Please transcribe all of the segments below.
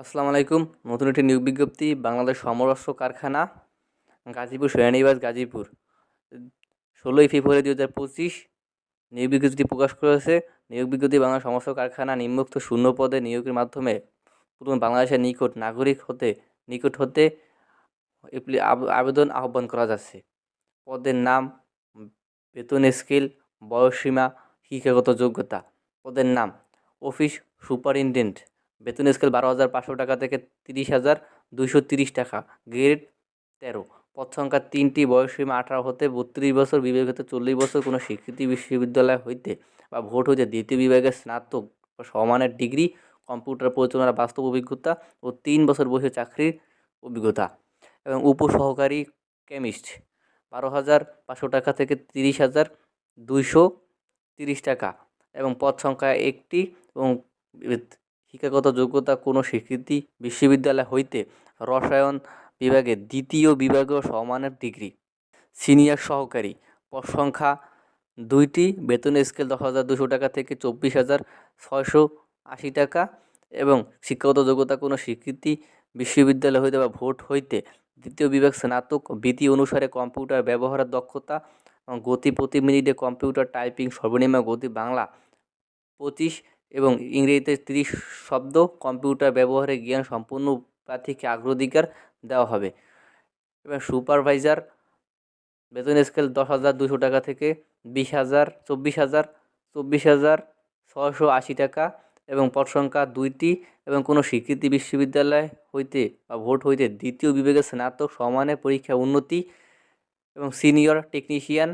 আসসালামু আলাইকুম। নতুন একটি নিয়োগ বিজ্ঞপ্তি, বাংলাদেশ সমরাস্ত্র কারখানা, গাজীপুর সেনানিবাস গাজীপুর। ষোলোই ফেব্রুয়ারি দু হাজার পঁচিশ, নিয়োগ বিজ্ঞপ্তি প্রকাশ করেছে। নিয়োগ বিজ্ঞপ্তি বাংলা সমস্ত কারখানা নিম্নোক্ত শূন্য পদে নিয়োগের মাধ্যমে পুরো বাংলাদেশের নিকট নাগরিক হতে, নিকট হতে আবেদন আহ্বান করা যাচ্ছে। পদের নাম, বেতন স্কেল, বয়সসীমা, শিক্ষাগত যোগ্যতা। পদের নাম, অফিস সুপারিনটেন্ডেন্ট বেতন স্কেল বারো হাজার পাঁচশো টাকা থেকে তিরিশ হাজার দুইশো তিরিশ টাকা। গ্রেড তেরো। পদ সংখ্যা তিনটি বয়সসীমা আঠারো হতে বত্রিশ বছর বিভাগ হতে চল্লিশ বছর, কোনো স্বীকৃতি বিশ্ববিদ্যালয় হইতে বা ভোট হইতে দ্বিতীয় বিভাগের স্নাতক বা সমানের ডিগ্রি, কম্পিউটার পরিচালনার বাস্তব অভিজ্ঞতা ও তিন বছর বয়সে চাকরির অভিজ্ঞতা এবং উপসহকারী কেমিস্ট বারো হাজার পাঁচশো টাকা থেকে তিরিশ হাজার দুইশো তিরিশ টাকা এবং পদ সংখ্যা একটি এবং শিক্ষাগত যোগ্যতা কোনো স্বীকৃতি বিশ্ববিদ্যালয় হইতে রসায়ন বিভাগে দ্বিতীয় বিভাগীয় সমানের ডিগ্রি। সিনিয়র সহকারী, পদ সংখ্যা দুইটি, বেতন স্কেল দশ হাজার দুশো টাকা থেকে চব্বিশ হাজার ছয়শো আশি টাকা এবং শিক্ষাগত যোগ্যতা কোনো স্বীকৃতি বিশ্ববিদ্যালয় হইতে বা ভোট হইতে দ্বিতীয় বিভাগ স্নাতক, বিধি অনুসারে কম্পিউটার ব্যবহারের দক্ষতা, গতি প্রতি মিনিটে কম্পিউটার টাইপিং সর্বনিম্ন গতি বাংলা পঁচিশ এবং ইংরেজিতে তিরিশ শব্দ কম্পিউটার ব্যবহারে জ্ঞান সম্পূর্ণ প্রার্থীকে অগ্রাধিকার দেওয়া হবে। এবং সুপারভাইজার বেতন স্কেল দশ হাজার দুশো টাকা থেকে বিশ হাজার, চব্বিশ হাজার চব্বিশ হাজার ছশো আশি টাকা এবং পদ সংখ্যা দুইটি এবং কোনো স্বীকৃতি বিশ্ববিদ্যালয় হইতে বা ভোট হইতে দ্বিতীয় বিভাগের স্নাতক সমানে পরীক্ষা উন্নতি এবং সিনিয়র টেকনিশিয়ান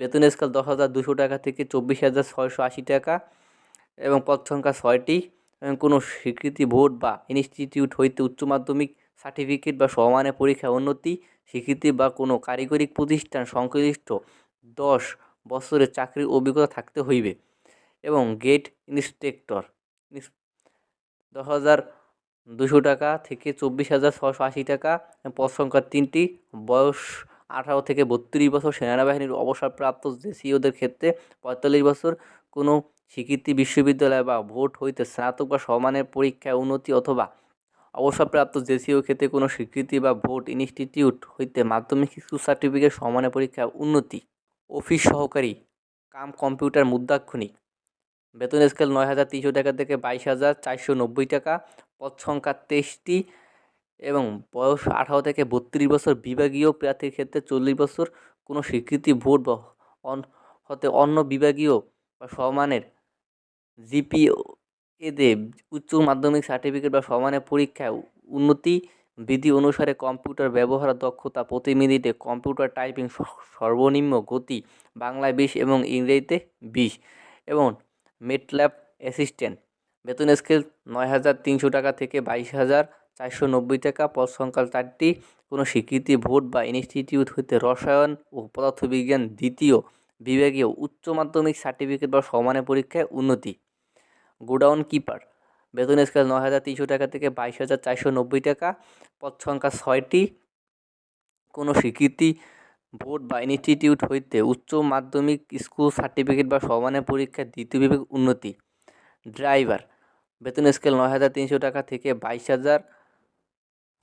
বেতন স্কেল দশ হাজার দুশো টাকা থেকে চব্বিশ হাজার ছয়শো আশি টাকা এবং পদ সংখ্যা ছয়টি কোনো স্বীকৃতি বোর্ড বা ইনস্টিটিউট হইতে উচ্চ মাধ্যমিক সার্টিফিকেট বা সমানে পরীক্ষা উন্নতি, স্বীকৃতি বা কোনো কারিগরিক প্রতিষ্ঠান সংশ্লিষ্ট দশ বছরের চাকরির অভিজ্ঞতা থাকতে হইবে। এবং গেট ইন্সপেক্টর দশ হাজার দুশো টাকা থেকে চব্বিশ হাজার ছশো আশি টাকা পদ সংখ্যা তিনটি, বয়স আঠারো থেকে বত্রিশ বছর সেনাবাহিনীর অবসরপ্রাপ্ত জেসিওদের ক্ষেত্রে পঁয়তাল্লিশ বছর, কোনো স্বীকৃতি বিশ্ববিদ্যালয় বা ভোট হইতে স্নাতক বা সমানের পরীক্ষায় উন্নতি অথবা অবসরপ্রাপ্ত জেসিও ক্ষেত্রে কোনো স্বীকৃতি বা ভোট ইনস্টিটিউট হইতে মাধ্যমিক স্কুল সার্টিফিকেট, সমানের পরীক্ষায় উন্নতি। অফিস সহকারী, কাম কম্পিউটার মুদ্রাক্ষণিক। বেতন স্কেল নয় হাজার তিনশো টাকা থেকে বাইশ হাজার চারশো নব্বই টাকা। পদ সংখ্যা তেইশটি এবং বয়স আঠারো থেকে বত্রিশ বছর। বিভাগীয় প্রার্থীর ক্ষেত্রে চল্লিশ বছর। কোনো স্বীকৃতি ভোট বা হতে অন্য বিভাগীয় বা সমানের জিপিও এতে উচ্চ মাধ্যমিক সার্টিফিকেট বা সমানের পরীক্ষায় উন্নতি বিধি অনুসারে কম্পিউটার ব্যবহার, দক্ষতা প্রতি মিনিটে কম্পিউটার টাইপিং সর্বনিম্ন গতি, বাংলায় বিশ এবং ইংরেজিতে বিশ এবং মেটল্যাব অ্যাসিস্ট্যান্ট বেতন স্কেল নয় হাজার তিনশো টাকা থেকে বাইশ হাজার চারশো নব্বই টাকা। পদ সংখ্যা চারটি, কোনো স্বীকৃতি, ভোট বা ইনস্টিটিউট হইতে রসায়ন ও পদার্থবিজ্ঞান দ্বিতীয় বিভাগীয় উচ্চ মাধ্যমিক সার্টিফিকেট বা সমানের পরীক্ষায় উন্নতি। গোডাউন কিপার বেতন স্কেল নয় হাজার তিনশো টাকা থেকে বাইশ হাজার চারশো নব্বই টাকা, পদ সংখ্যা ছয়টি। কোনো স্বীকৃতি বোর্ড বা ইনস্টিটিউট হইতে উচ্চ মাধ্যমিক স্কুল সার্টিফিকেট বা সমানের পরীক্ষায় দ্বিতীয় বিভাগ উন্নতি। ড্রাইভার বেতন স্কেল নয় হাজার তিনশো টাকা থেকে বাইশ হাজার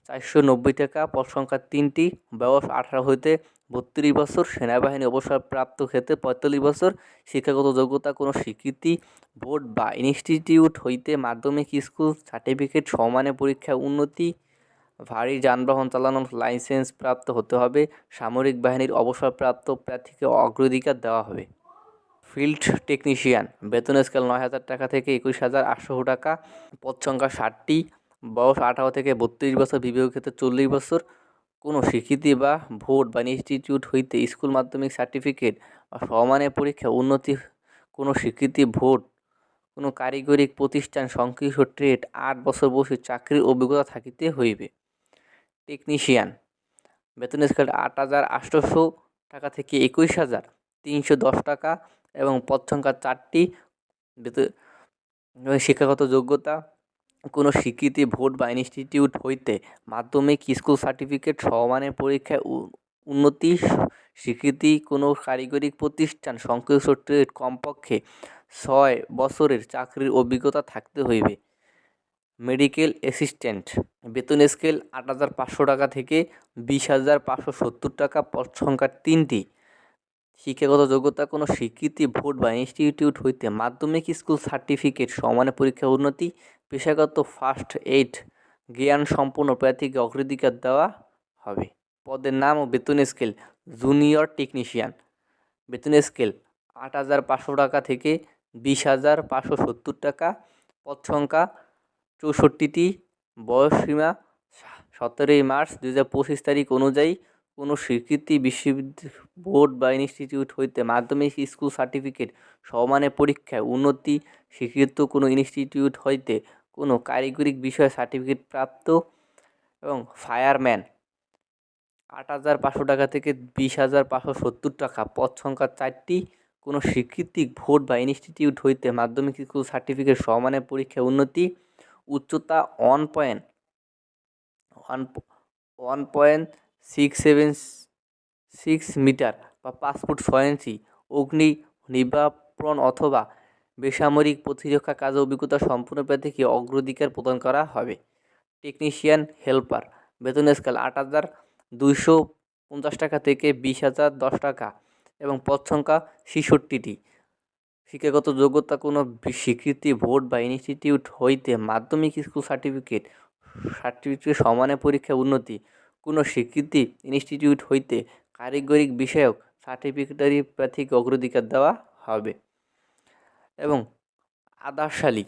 চারশো নব্বই টাকা পদ সংখ্যা তিনটি, বয়স আঠারো হইতে বত্রিশ বছর, সেনাবাহিনী অবসরপ্রাপ্ত ক্ষেত্রে পঁয়তাল্লিশ বছর, শিক্ষাগত যোগ্যতা, কোনো স্বীকৃতি, বোর্ড বা ইনস্টিটিউট হইতে মাধ্যমিক স্কুল, সার্টিফিকেট, সমানে পরীক্ষায় উন্নতি, ভারী যানবাহন চালানোর লাইসেন্স প্রাপ্ত হতে হবে, সামরিক বাহিনীর অবসরপ্রাপ্ত প্রার্থীকে অগ্রাধিকার দেওয়া হবে। ফিল্ড টেকনিশিয়ান বেতন স্কেল নয় হাজার টাকা থেকে একুশ হাজার আটশো টাকা পদ সংখ্যা ষাটটি বয়স আঠারো থেকে বত্রিশ বছর বিভাগীয় ক্ষেত্রে চল্লিশ বছর। কোনো স্বীকৃতি বা ভোট বা ইনস্টিটিউট হইতে স্কুল মাধ্যমিক সার্টিফিকেট বা সমানের পরীক্ষা উন্নতি, কোনো স্বীকৃতি, ভোট, কোনো কারিগরিক প্রতিষ্ঠান, সংশ্লিষ্ট ট্রেড আট বছর বয়সে চাকরির অভিজ্ঞতা থাকিতে হইবে। টেকনিশিয়ান বেতন স্কেল আট হাজার আটশোশো টাকা থেকে একুশ হাজার তিনশো দশ টাকা এবং পদ সংখ্যা চারটি। বেতন, শিক্ষাগত যোগ্যতা কোনো স্বীকৃতি, ভোট বা ইনস্টিটিউট হইতে মাধ্যমিক স্কুল সার্টিফিকেট সমানের পরীক্ষায় উন্নতি, স্বীকৃতি কোনো কারিগরিক প্রতিষ্ঠান সংশ্লিষ্ট ট্রেড কমপক্ষে ছয় বছরের চাকরির অভিজ্ঞতা থাকতে হইবে। মেডিকেল অ্যাসিস্ট্যান্ট বেতন স্কেল আট হাজার পাঁচশো টাকা থেকে বিশ হাজার পাঁচশো সত্তর টাকা পদ সংখ্যা তিনটি শিক্ষাগত যোগ্যতা কোনো স্বীকৃতি বোর্ড বা ইনস্টিটিউট হইতে মাধ্যমিক স্কুল সার্টিফিকেট সমানে পরীক্ষা উন্নতি, পেশাগত ফার্স্ট এইড জ্ঞান সম্পন্ন প্রার্থীকে অগ্রাধিকার দেওয়া হবে। পদের নাম ও বেতন স্কেল জুনিয়র টেকনিশিয়ান বেতন স্কেল আট হাজার পাঁচশো টাকা থেকে বিশ হাজার পাঁচশো সত্তর টাকা। পদ সংখ্যা, চৌষট্টিটি। বয়সসীমা সতেরোই মার্চ দু হাজার পঁচিশ তারিখ অনুযায়ী কোনো স্বীকৃতি বিশ্ববিদ্যালয় বোর্ড বা ইনস্টিটিউট হইতে মাধ্যমিক স্কুল সার্টিফিকেট সমানের পরীক্ষায় উন্নতি স্বীকৃত কোনো ইনস্টিটিউট হইতে কোনো কারিগরিক বিষয়ে সার্টিফিকেট প্রাপ্ত এবং ফায়ারম্যান আট হাজার পাঁচশো টাকা থেকে বিশ হাজার পাঁচশো সত্তর টাকা পদ সংখ্যা চারটি, কোনো স্বীকৃতি ভোট বা ইনস্টিটিউট হইতে মাধ্যমিক স্কুল সার্টিফিকেট সমানের পরীক্ষায় উন্নতি, উচ্চতা one point one one point six seven six metre বা পাঁচ ফুট ছয় ইঞ্চি অগ্নি নির্বাপন অথবা বেসামরিক প্রতিরক্ষা কাজে অভিজ্ঞতা সম্পূর্ণ প্রার্থীকে অগ্রাধিকার প্রদান করা হবে? টেকনিশিয়ান হেল্পার বেতন স্কেল আট হাজার দুইশো পঞ্চাশ টাকা থেকে বিশ হাজার দশ টাকা এবং পদ সংখ্যা ছেষট্টিটি। শিক্ষাগত যোগ্যতা কোনো স্বীকৃতি বোর্ড বা ইনস্টিটিউট হইতে মাধ্যমিক স্কুল সার্টিফিকেট সার্টিফিকেট সমানে পরীক্ষা উন্নতি কোনো স্বীকৃতি ইনস্টিটিউট হইতে কারিগরিক বিষয়ক সার্টিফিকেটারি প্রার্থীকে অগ্রাধিকার দেওয়া হবে। এবং আদারশালী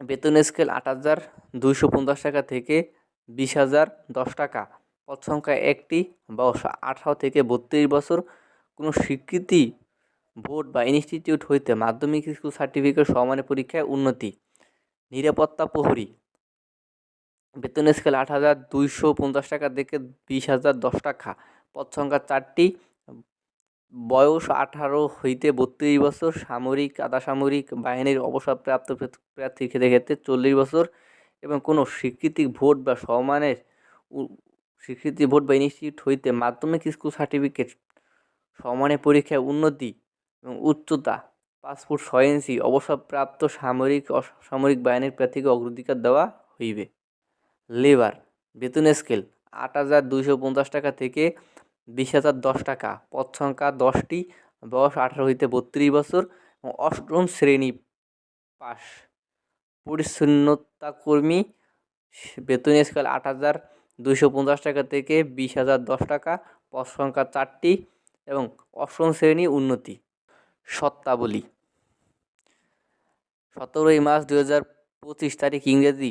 বেতন স্কেল আট হাজার দুইশো পঞ্চাশ টাকা থেকে বিশ হাজার দশ টাকা। পদ সংখ্যা একটি বয়স আঠারো থেকে বত্রিশ বছর। কোনো স্বীকৃতি বোর্ড বা ইনস্টিটিউট হইতে মাধ্যমিক স্কুল সার্টিফিকেট সমানের পরীক্ষায় উন্নতি। নিরাপত্তা প্রহরী বেতন স্কেল আট হাজার দুইশো পঞ্চাশ টাকা থেকে বিশ হাজার দশ টাকা। পদ সংখ্যা চারটি। বয়স আঠারো হইতে বত্রিশ বছর। সামরিক আধা সামরিক বাহিনীর অবসরপ্রাপ্ত প্রার্থ- প্রার্থীর ক্ষেত্রে ক্ষেত্রে চল্লিশ বছর এবং কোনো স্বীকৃতি ভোট বা সমানের স্বীকৃতি ভোট বা ইনস্টিটিউট হইতে মাধ্যমিক স্কুল সার্টিফিকেট সমানের পরীক্ষায় উন্নতি এবং উচ্চতা পাসপোর্ট ইঞ্চি অবসরপ্রাপ্ত সামরিক অসামরিক বাহিনীর প্রার্থীকে অগ্রাধিকার দেওয়া হইবে। লেবার বেতন স্কেল আট হাজার দুইশো পঞ্চাশ টাকা থেকে বিশ হাজার দশ টাকা। পদ সংখ্যা দশটি, বয়স আঠারো হইতে বত্রিশ বছর এবং অষ্টম শ্রেণি পাস পরিচ্ছন্নতা কর্মী, বেতন স্কেল আট হাজার দুইশো পঞ্চাশ টাকা থেকে বিশ হাজার দশ টাকা। পদ সংখ্যা চারটি এবং অষ্টম শ্রেণি উন্নতি। শর্তাবলী সতেরোই মার্চ দু হাজার পঁচিশ তারিখ ইংরেজি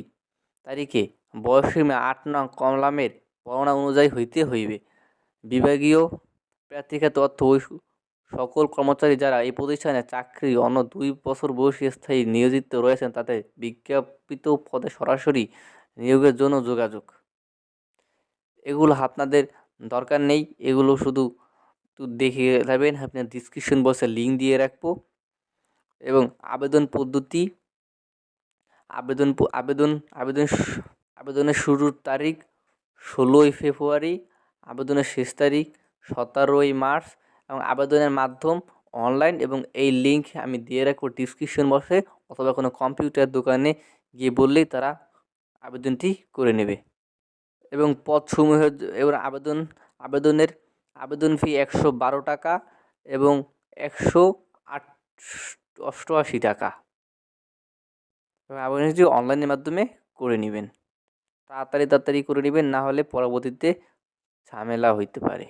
তারিখে বয়সসীমা আট নং কমলামের বর্ণনা অনুযায়ী হইতে হইবে। বিভাগীয় প্রার্থীকে তথ্য ওই সকল কর্মচারী যারা এই প্রতিষ্ঠানে চাকরি অন্য দুই বছর বয়সী স্থায়ী নিয়োজিত রয়েছেন তাদের বিজ্ঞাপিত পদে সরাসরি নিয়োগের জন্য যোগাযোগ। এগুলো আপনাদের দরকার নেই, এগুলো শুধু দেখে যাবেন আপনার ডিসক্রিপশন বক্সে লিঙ্ক দিয়ে রাখব। এবং আবেদন পদ্ধতি, আবেদন আবেদন আবেদন আবেদনের শুরুর তারিখ ষোলোই ফেব্রুয়ারি, আবেদনের শেষ তারিখ সতেরোই মার্চ এবং আবেদনের মাধ্যম অনলাইন এবং এই লিঙ্ক আমি দিয়ে রাখব ডিসক্রিপশন বক্সে অথবা কোনো কম্পিউটার দোকানে গিয়ে বললেই তারা আবেদনটি করে নেবে। এবং পদসমূহের জ- এবার আবেদন, আবেদনের আবেদন ফি একশো বারো টাকা এবং একশো আট অষ্টআশি টাকা। এবং আবেদনটি অনলাইনের মাধ্যমে করে নেবেন। তাড়াতাড়ি তাড়াতাড়ি করে নেবেন না হলে পরবর্তীতে ঝামেলা হইতে পারে।